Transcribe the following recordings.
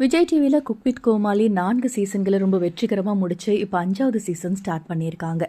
விஜய் டிவியில் குக்வித் கோமாளி நான்கு சீசன்களை ரொம்ப வெற்றிகரமாக முடிச்சு இப்போ அஞ்சாவது சீசன் ஸ்டார்ட் பண்ணியிருக்காங்க.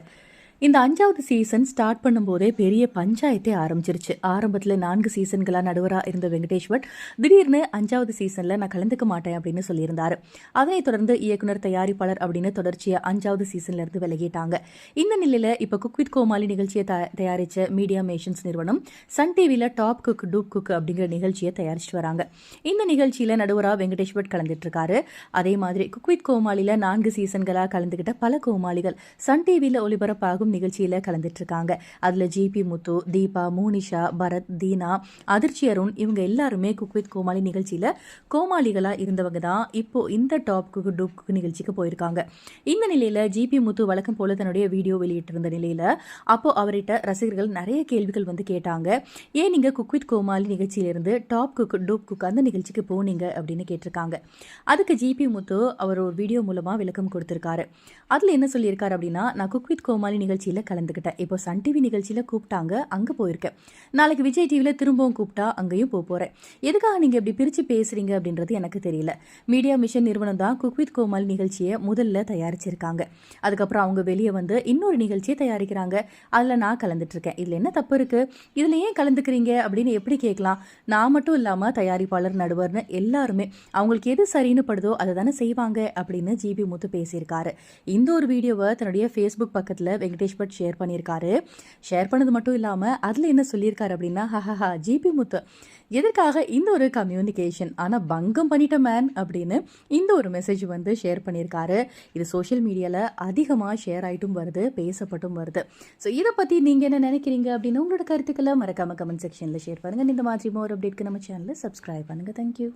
இந்த அஞ்சாவது சீசன் ஸ்டார்ட் பண்ணும்போதே பெரிய பஞ்சாயத்தே ஆரம்பிச்சிருச்சு. ஆரம்பத்தில் நான்கு சீசன்களாக நடுவராக இருந்த வெங்கடேஸ்வர் திடீர்னு அஞ்சாவது சீசனில் நான் கலந்துக்க மாட்டேன் அப்படின்னு சொல்லியிருந்தார். அதனைத் தொடர்ந்து இயக்குனர் தயாரிப்பாளர் அப்படின்னு தொடர்ச்சியாக அஞ்சாவது சீசன்லேருந்து விலகிட்டாங்க. இந்த நிலையில் இப்போ குக் வித் கோமாளி நிகழ்ச்சியை தயாரித்த மீடியா மேஷன்ஸ் நிறுவனம் சன் டிவியில் டாப் குக் டூப் குக் அப்படிங்கிற நிகழ்ச்சியை தயாரிச்சிட்டு வராங்க. இந்த நிகழ்ச்சியில் நடுவராக வெங்கடேஸ்வர் கலந்துட்டுருக்காரு. அதே மாதிரி குக் வித் கோமாளியில் நான்கு சீசன்களாக கலந்துக்கிட்ட பல கோமாளிகள் சன் டிவியில் ஒளிபரப்பாகும் பேசும் நிகழ்ச்சியில் கலந்துட்டு இருக்காங்க அதில் ஜிபி முத்து தீபா மோனிஷா பரத் தீனா அதிர்ச்சி அருண் இவங்க எல்லாருமே குக் வித் கோமாளி நிகழ்ச்சியில் கோமாளிகளாக இருந்தவங்க தான் இப்போ இந்த டாப் குக் டூப் குக் நிகழ்ச்சிக்கு போயிருக்காங்க. இந்த நிலையில் ஜிபி முத்து வழக்கம் போல தன்னுடைய வீடியோ வெளியிட்டிருந்த நிலையில் அப்போ அவர்கிட்ட ரசிகர்கள் நிறைய கேள்விகள் வந்து கேட்டாங்க. ஏன் நீங்கள் குக் வித் கோமாளி நிகழ்ச்சியிலிருந்து டாப் குக் டூப் குக் அந்த நிகழ்ச்சிக்கு போனீங்க? அப்படின்னு கேட்டிருக்காங்க. அதுக்கு ஜிபி முத்து அவர் ஒரு வீடியோ மூலமாக விளக்கம் கொடுத்துருக்காரு. அதில் என்ன சொல்லியிருக்காரு அப்படின்னா நான் குக் வித் கோமாளி நிகழ்ச்சி நிகழ்ச்சியில் கலந்துக்கிட்டேன் இப்போ சன் டிவி நிகழ்ச்சியில் கூப்பிட்டாங்க அங்கே போயிருக்கேன். நாளைக்கு விஜய் டிவியில் திரும்பவும் கூப்பிட்டா அங்கேயும் போக போகிறேன் எதுக்காக நீங்கள் இப்படி பிரித்து பேசுகிறீங்க அப்படின்றது எனக்கு தெரியல. மீடியா மிஷன் நிறுவனம் தான் குக் வித் கோமல் நிகழ்ச்சியை முதல்ல தயாரிச்சிருக்காங்க. அதுக்கப்புறம் அவங்க வெளியே வந்து இன்னொரு நிகழ்ச்சியை தயாரிக்கிறாங்க. அதில் நான் கலந்துட்டுருக்கேன். இதில் என்ன தப்பு இருக்குது இதில் ஏன் கலந்துக்கிறீங்க அப்படின்னு எப்படி கேட்கலாம்? நான் மட்டும் இல்லாமல் தயாரிப்பாளர் நடுவர்னு எல்லாருமே அவங்களுக்கு எது சரின்னு படுதோ அதை தானே செய்வாங்க அப்படின்னு ஜிபி முத்து பேசியிருக்காரு. இந்த ஒரு வீடியோவை தன்னுடைய ஃபேஸ்புக் பக்கத்தில் வெங்கடேஷ் சுரேஷ் பட் ஷேர் பண்ணியிருக்காரு. ஷேர் பண்ணது மட்டும் இல்லாமல் அதில் என்ன சொல்லியிருக்காரு அப்படின்னா ஹஹஹா ஜிபி முத்து எதற்காக இந்த ஒரு கம்யூனிகேஷன் ஆனால் பங்கம் பண்ணிட்ட மேன் அப்படின்னு இந்த ஒரு மெசேஜ் வந்து ஷேர் பண்ணியிருக்காரு. இது சோஷியல் மீடியாவில் அதிகமாக ஷேர் ஆகிட்டும் வருது பேசப்பட்டும் வருது. ஸோ இதை பற்றி நீங்கள் என்ன நினைக்கிறீங்க அப்படின்னு உங்களோட கருத்துக்களை மறக்காமல் கமெண்ட் செக்ஷனில் ஷேர் பண்ணுங்கள் இந்த மாதிரி மோர் அப்டேட்க்கு நம்ம சேனலில் சப்ஸ்கிரைப் பண்ணுங்கள் தேங்க்யூ